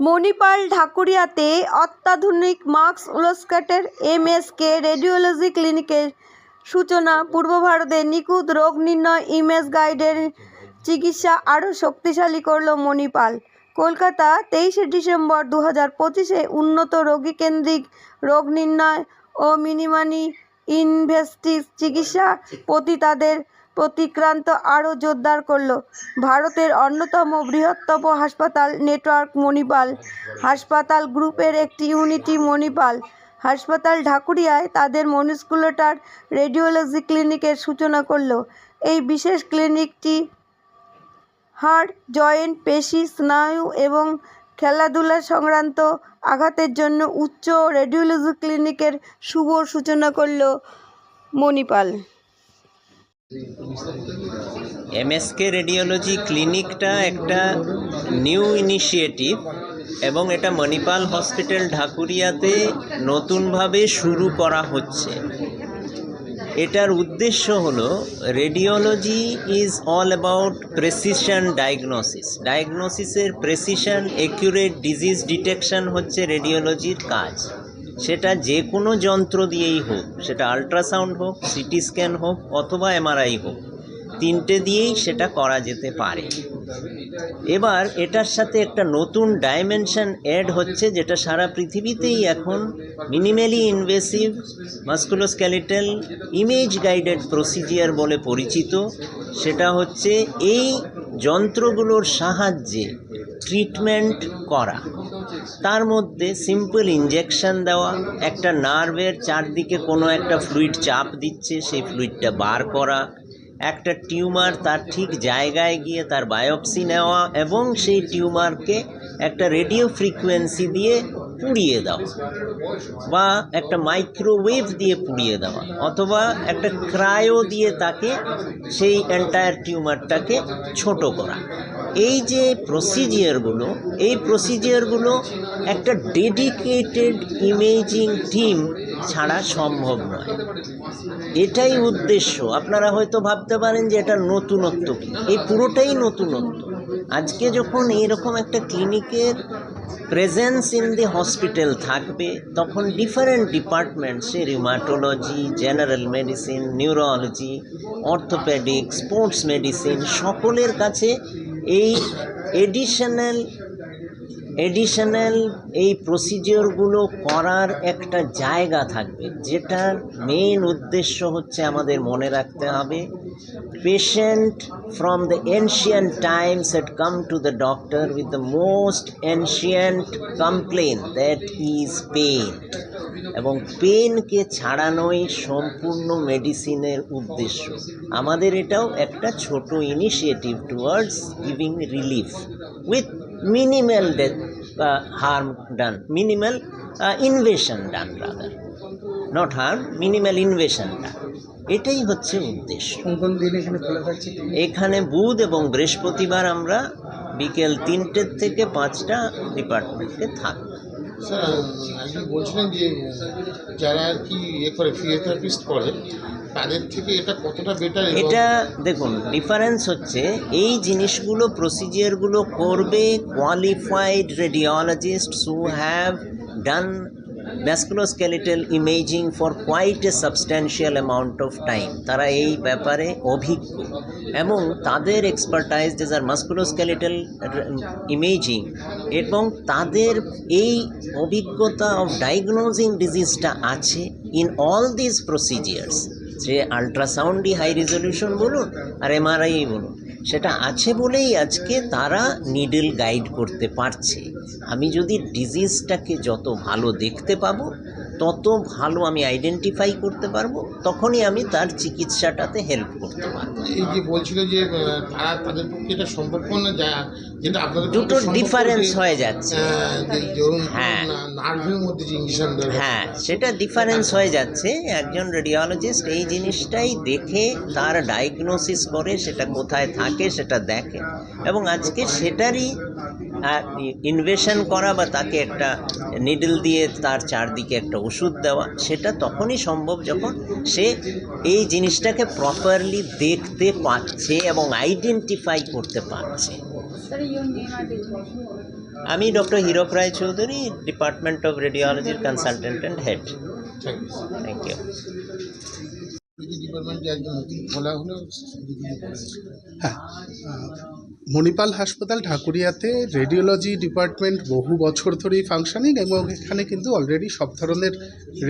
মণিপাল ঢাকুরিয়াতে অত্যাধুনিক মাস্কুলোস্কেটের MSK radiology ক্লিনিকের সূচনা, পূর্ব ভারতে নিখুঁত রোগ নির্ণয়, ইমেজ গাইডের চিকিৎসা আরও শক্তিশালী করল মণিপাল। কলকাতা তেইশে ডিসেম্বর দু হাজার পঁচিশে উন্নত রোগীকেন্দ্রিক রোগ নির্ণয় ও মিনিমানি ইনভেস্টিভ চিকিৎসা প্রতি তাদের প্রতিক্রান্ত আরও জোরদার করল। ভারতের অন্যতম বৃহত্তম হাসপাতাল নেটওয়ার্ক মণিপাল। হাসপাতাল গ্রুপের একটি ইউনিটি মণিপাল। হাসপাতাল ঢাকুরিয়ায় তাদের মনিস্কুলেটার রেডিওলজি ক্লিনিকের সূচনা করল। এই বিশেষ ক্লিনিকটি হাড়, জয়েন্ট, পেশি, স্নায়ু এবং খেলাধুলা সংক্রান্ত আঘাতের জন্য উচ্চ রেডিওলজি ক্লিনিকের শুভ সূচনা করল মণিপাল। এমএসকে রেডিওলজি ক্লিনিকটা একটা নিউ ইনিশিয়েটিভ এবং এটা মণিপাল হসপিটাল ঢাকুরিয়াতে নতুনভাবে শুরু করা হচ্ছে। এটার উদ্দেশ্য হলো radiology is all about precision diagnosis ডায়াগনোসিসের precision accurate disease detection হচ্ছে রেডিওলজির কাজ। সেটা যে কোনো যন্ত্র দিয়েই হোক, সেটা আল্ট্রাসাউন্ড হোক সিটি স্ক্যান হোক, অথবা এমআরআই হোক, তিনটে দিয়েই সেটা করা যেতে পারে। এবার এটার সাথে একটা নতুন ডাইমেনশন অ্যাড হচ্ছে, যেটা সারা পৃথিবীতেই এখন minimally invasive musculoskeletal image guided procedure বলে পরিচিত। সেটা হচ্ছে এই যন্ত্রগুলোর সাহায্যে ট্রিটমেন্ট করা। তার মধ্যে সিম্পল ইঞ্জেকশন দেওয়া, একটা নার্ভের চারদিকে কোনো একটা ফ্লুইড চাপ দিচ্ছে, সেই ফ্লুইডটা বার করা, একটা টিউমার তার ঠিক জায়গায় গিয়ে তার বায়োপসি নেওয়া এবং সেই টিউমারকে একটা রেডিও ফ্রিকোয়েন্সি দিয়ে পুড়িয়ে দেওয়া বা একটা মাইক্রোওয়েভ দিয়ে পুড়িয়ে দেওয়া অথবা একটা ক্রায়ো দিয়ে তাকে সেই এন্টায়ার টিউমারটাকে ছোট করা। এই যে প্রসিজিয়ারগুলো এই প্রসিজিয়ারগুলো একটা ডেডিকেটেড ইমেজিং টিম ছাড়া সম্ভব নয়। এটাই উদ্দেশ্য। আপনারা হয়তো ভাবতে পারেন যে এটা নতুনত্ব কী? এই পুরোটাই নতুনত্ব। আজকে যখন এরকম একটা ক্লিনিকের প্রেজেন্স ইন দি হসপিটাল থাকবে, তখন different departments say rheumatology general medicine neurology orthopaedic sports medicine সকলের কাছে এই এডিশনাল এডিশনাল এই প্রসিজিওরগুলো করার একটা জায়গা থাকবে। যেটার মেইন উদ্দেশ্য হচ্ছে আমাদের মনে রাখতে হবে। Patient from the ancient times had come to the doctor with the most ancient complain that is pain এবং পেনকে ছাড়ানোই সম্পূর্ণ মেডিসিনের উদ্দেশ্য আমাদের এটাও একটা ছোট initiative towards giving relief with harm done, minimal uh, invasion done rather. Not harm, minimal invasion done. এটাই হচ্ছে উদ্দেশ্য। কোন কোন দিন এখানে বুধ এবং বৃহস্পতিবার আমরা বিকেল তিনটের থেকে পাঁচটা ডিপার্টমেন্টে থাকব স্যার আপনি বলছিলেন যে যারা আর কি ইয়ে করে ফিজিওথেরাপিস্ট করে তাদের থেকে এটা কতটা বেটার এটা দেখুন ডিফারেন্স হচ্ছে এই জিনিসগুলো প্রসিজিয়ারগুলো করবে qualified radiologist who have done musculoskeletal imaging for quite a substantial amount of time তারা এই ব্যাপারে অভিজ্ঞ। এবং তাদের এক্সপার্টাইজ ইজ আর মাস্কুলোস্কেলিটাল ইমেজিং এবং তাদের এই অভিজ্ঞতা অফ ডায়াগনোজিং ডিজিজটা আছে in all this procedures say আল্ট্রাসাউন্ডই high resolution বলুন আর এমআরআই বলুন। সেটা আছে বলেই আজকে তারা নিডল গাইড করতে পারছে। আমি যদি ডিজিজটাকে যত ভালো দেখতে পাবো তত ভালো আমি আইডেন্টিফাই করতে পারব তখনই আমি তার চিকিৎসাটাতে হেল্প করতে পারব। এই যে বলছিল যে তারা তাদের পক্ষে এটা সম্ভব না যা যেটা আপনাদের দুটো ডিফারেন্স হয়ে যাচ্ছে। হ্যাঁ। নার্ভের মধ্যে যে ইঞ্জেকশন হ্যাঁ সেটা ডিফারেন্স হয়ে যাচ্ছে। একজন রেডিওলজিস্ট এই জিনিসটাই দেখে তার ডায়াগনোসিস করে সেটা কোথায় থাকে সেটা দেখে। এবং আজকে সেটারই ইনভেশন করা বা তাকে একটা নিডল দিয়ে তার চারদিকে একটা ওষুধ দেওয়া সেটা তখনই সম্ভব যখন সে এই জিনিসটাকে প্রপারলি দেখতে পাচ্ছে এবং আইডেন্টিফাই করতে পারছে. আমি doctor Hirak Roy Chowdhury department of রেডিওলজির consultant and head thank you হ্যাঁ মণিপাল হাসপাতাল ঢাকুরিয়াতে রেডিওলজি ডিপার্টমেন্ট বহু বছর ধরেই ফাংশনিং এবং এখানে কিন্তু অলরেডি সব ধরনের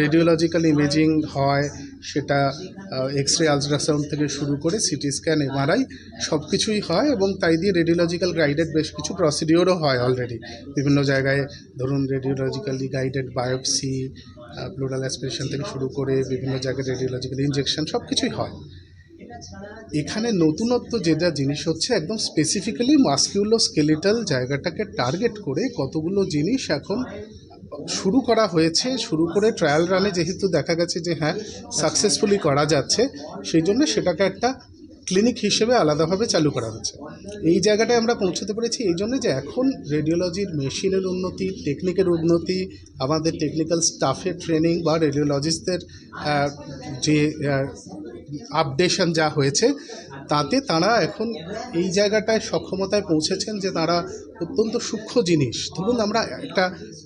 রেডিওলজিক্যাল ইমেজিং হয়, সেটা এক্স রে আলট্রাসাউন্ড থেকে শুরু করে সিটি স্ক্যান এমআরআই সব কিছুই হয় এবং তাই দিয়ে রেডিওলজিক্যাল গাইডেড বেশ কিছু প্রসিডিওরও হয় অলরেডি বিভিন্ন জায়গায় ধরুন radiologically guided biopsy pleural aspiration থেকে শুরু করে বিভিন্ন জায়গায় রেডিওলজিক্যাল ইনজেকশন সব কিছুই হয়। এখানে নতুনত্ব যেটা জিনিস হচ্ছে একদম স্পেসিফিক্যালি মাস্কিউলো স্কেলিটাল জায়গাটাকে টার্গেট করে কতগুলো জিনিস এখন শুরু করা হয়েছে, শুরু করে ট্রায়াল রানে যেহেতু দেখা গেছে যে হ্যাঁ সাকসেসফুলি করা যাচ্ছে, সেই জন্য সেটাকে একটা ক্লিনিক হিসেবে আলাদাভাবে চালু করা হচ্ছে। এই জায়গাটায় আমরা পৌঁছতে পেরেছি এই জন্য যে এখন রেডিওলজির মেশিনের উন্নতি টেকনিকের উন্নতি, আমাদের টেকনিক্যাল স্টাফের ট্রেনিং বা রেডিওলজিস্টদের যে আপডেশন যা হয়েছে, তাতে তারা এখন এই জায়গাটায় সক্ষমতায় পৌঁছেছেন যে তারা অত্যন্ত সূক্ষ্ম জিনিস। ধরুন আমরা একটা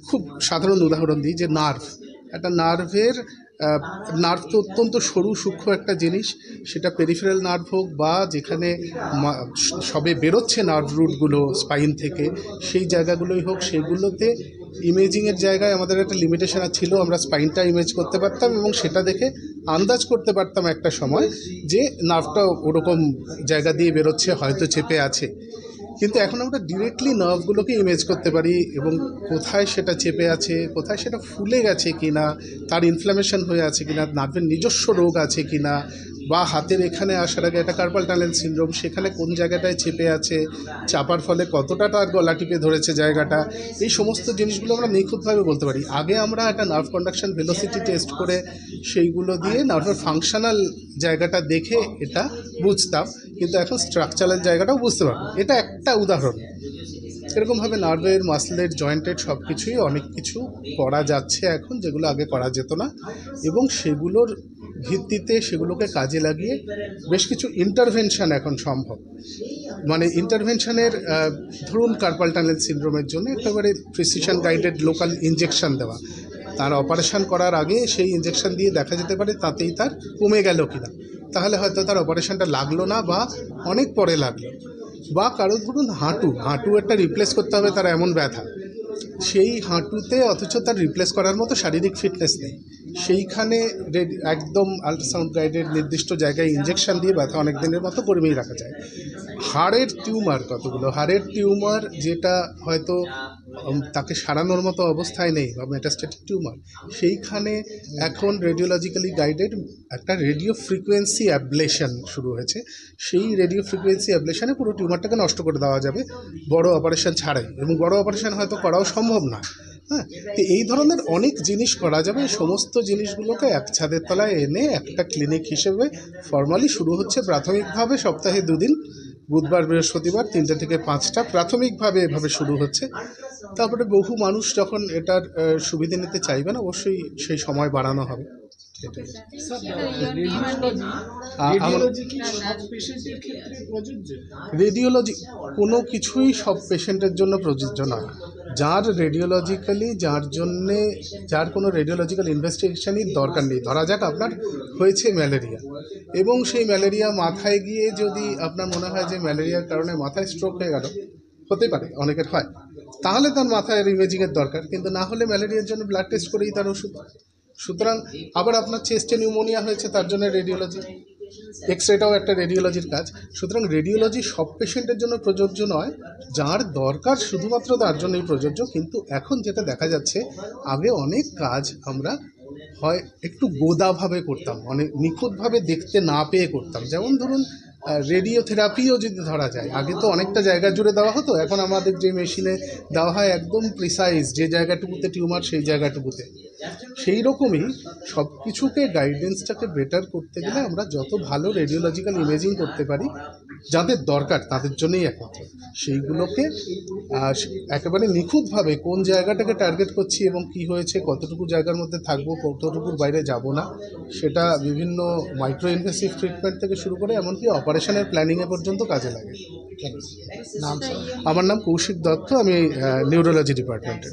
খুব সাধারণ উদাহরণ দিই যে নার্ভ একটা নার্ভের নার্ভ তো অত্যন্ত সরু, সূক্ষ্ম একটা জিনিস। সেটা পেরিফেরাল নার্ভ হোক বা যেখানে সবে বেরোচ্ছে নার্ভ রুটগুলো স্পাইন থেকে, সেই জায়গাগুলোই হোক, সেগুলোতে ইমেজিংয়ের জায়গায় আমাদের একটা লিমিটেশন ছিল। আমরা স্পাইনটা ইমেজ করতে পারতাম এবং সেটা দেখে আন্দাজ করতে পারতাম একটা সময় যে নার্ভটা ওরকম জায়গা দিয়ে বেরোচ্ছে, হয়তো চেপে আছে। কিন্তু এখন আমরা ডিরেক্টলি নার্ভগুলোকে ইমেজ করতে পারি এবং কোথায় সেটা চেপে আছে, কোথায় সেটা ফুলে গেছে কিনা, তার ইনফ্লামেশন হয়ে আছে কি না নার্ভের নিজস্ব রোগ আছে কিনা বা হাতের এখানে আসার আগে একটা কার্পাল টানেল সিনড্রোম সেখানে কোন জায়গাটায় চেপে আছে, চাপার ফলে কতটা তার গলা টিপে ধরেছে জায়গাটা, এই সমস্ত জিনিসগুলো আমরা নিখুঁতভাবে বলতে পারি। আগে আমরা একটা নার্ভ কন্ডাকশন ভেলোসিটি টেস্ট করে সেইগুলো দিয়ে নার্ভের ফাংশনাল জায়গাটা দেখে এটা বুঝতাম, কিন্তু এখন স্ট্রাকচারাল জায়গাটাও বুঝতে পারব। এটা একটা উদাহরণ। এরকমভাবে নার্ভের মাসলের জয়েন্টের সব কিছুই অনেক কিছু করা যাচ্ছে এখন, যেগুলো আগে করা যেত না, এবং সেগুলোর ভিত্তিতে সেগুলোকে কাজে লাগিয়ে বেশ কিছু ইন্টারভেনশান এখন সম্ভব। মানে ইন্টারভেনশানের ধরুন কার্পাল টানেল সিনড্রোমের জন্য একেবারে প্রিসিশন গাইডেড লোকাল ইনজেকশন দেওয়া। তার অপারেশন করার আগে সেই ইনজেকশন দিয়ে দেখা যেতে পারে তাতেই তার কমে গেল কিনা। তাহলে হয়তো তার অপারেশনটা লাগল না বা অনেক পরে লাগল। বা কারও ধরুন হাঁটু হাঁটু একটা রিপ্লেস করতে হবে তার এমন ব্যথা। সেই হাঁটুতে অথচ তার রিপ্লেস করার মতো শারীরিক ফিটনেস নেই। সেইখানে একদম আল্ট্রাসাউন্ড গাইডের নির্দিষ্ট জায়গায় ইঞ্জেকশন দিয়ে ব্যথা অনেক দিনের মতো কর্মেই রাখা যায়। হাড়ের টিউমার কতগুলো? হাড়ের টিউমার যেটা হয়তো তাকে সারানোর মতো অবস্থায় নেই, বা মেটাস্টেটিক টিউমার, সেইখানে এখন রেডিওলজিক্যালি গাইডেড একটা রেডিও ফ্রিকোয়েন্সি অ্যাবলেশন শুরু হয়েছে। সেই রেডিও ফ্রিকোয়েন্সি অ্যাবলেশনে পুরো টিউমারটাকে নষ্ট করে দেওয়া যাবে। বড় অপারেশন ছাড়াই। এবং বড় অপারেশন হয়তো করাও সম্ভব না হ্যাঁ তো এই ধরনের অনেক জিনিস করা যাবে। সমস্ত জিনিসগুলোকে এক ছাদের তলায় এনে একটা ক্লিনিক হিসেবে ফর্মালি শুরু হচ্ছে প্রাথমিকভাবে সপ্তাহে দুদিন। বুধবার, বৃহস্পতিবার তিনটে থেকে পাঁচটা প্রাথমিকভাবে এভাবে শুরু হচ্ছে। তারপরে বহু মানুষ যখন এটার সুবিধে নিতে চাইবে না, অবশ্যই সেই সময় বাড়ানো হবে। রেডিওলজি কোনো কিছুই সব পেশেন্টের জন্য প্রযোজ্য নয়। যার রেডিওলজিক্যালি যার জন্যে যার কোনো রেডিওলজিক্যাল ইনভেস্টিগেশনই দরকার নেই। ধরা যাক আপনার হয়েছে ম্যালেরিয়া এবং সেই ম্যালেরিয়া মাথায় গিয়ে যদি আপনার মনে হয় যে ম্যালেরিয়ার কারণে মাথায় স্ট্রোক হয়ে গেল হতে পারে অনেকের হয়। তাহলে তার মাথায় ইমেজিংয়ের দরকার। কিন্তু না হলে ম্যালেরিয়ার জন্য ব্লাড টেস্ট করেই তার ওষুধ। সুতরাং আবার আপনার চেস্টে নিউমোনিয়া হয়েছে, তার জন্য রেডিওলজি এক্স রেটাও একটা রেডিওলজির কাজ। সুতরাং রেডিওলজি সব পেশেন্টের জন্য প্রযোজ্য নয়, যার দরকার শুধুমাত্র তার জন্যই প্রযোজ্য, কিন্তু এখন যেটা দেখা যাচ্ছে, আগে অনেক কাজ আমরা হয় একটু গোদাভাবে করতাম, অনেক নিখুঁতভাবে দেখতে না পেয়ে করতাম। যেমন ধরুন রেডিওথেরাপিও যদি ধরা যায়, আগে তো অনেকটা জায়গা জুড়ে দেওয়া হতো, এখন আমাদের যে মেশিনে দেওয়া হয় একদম প্রিসাইজ যে জায়গাটুকুতে টিউমার সেই জায়গাটুকুতে। সেই রকমই সব কিছুকে গাইডেন্সটাকে বেটার করতে গেলে আমরা যত ভালো রেডিওলজিক্যাল ইমেজিং করতে পারি, যাদের দরকার, তাদের জন্যই একমাত্র। সেইগুলোকে একেবারে নিখুঁতভাবে কোন জায়গাটাকে টার্গেট করছি এবং কি হয়েছে, কতটুকু জায়গার মধ্যে থাকব, কতটুকুর বাইরে যাব না, সেটা বিভিন্ন মাইক্রো ইনভেসিভ ট্রিটমেন্ট থেকে শুরু করে, এমনকি অপারেশনের প্ল্যানিংয়ে পর্যন্ত কাজে লাগে। নাম আমার নাম কৌশিক দত্ত আমি নিউরোলজি ডিপার্টমেন্টের